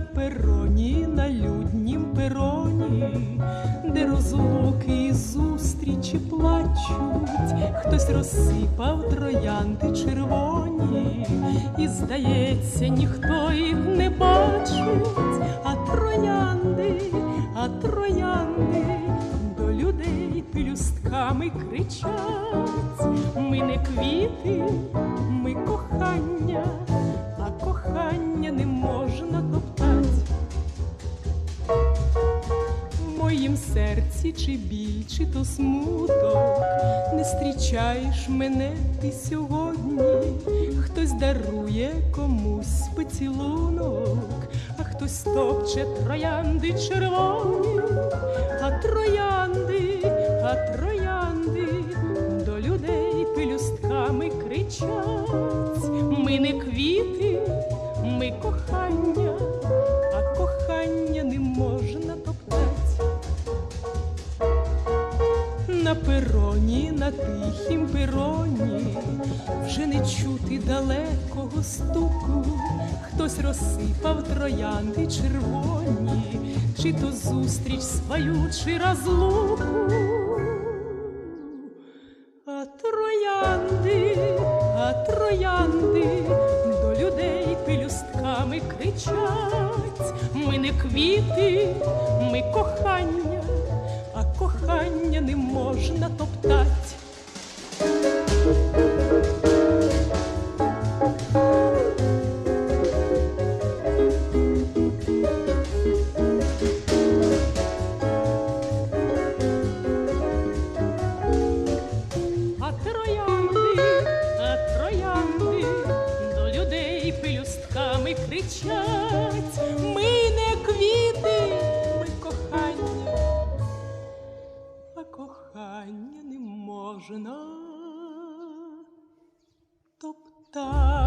пероні, на люднім пероні, де розлуки і зустрічі плачуть, хтось розсипав троянди червоні, і, здається, ніхто їх не бачить, а троянди, а троянди до людей пелюстками кричать. Ми не квіти, ми кохання. Моїм серці чи біль, чи то смуток, не зустрічаєш мене ти сьогодні, хтось дарує комусь поцілунок, а хтось топче троянди червоні, а троянди, а троянди до людей пелюстками кричать. Ми не квіти, ми кохання, а кохання не можна На пероні, на тихім пероні, вже не чути далекого стуку, хтось розсипав троянди червоні, чи то зустріч свою, чи розлуку. А троянди, а троянди до людей пелюстками кричать. Ми не квіти, ми кохання, а кохання можна топтать. А троянди, а троянди до людей пелюстками кричать. Ми кохання не можна топтать.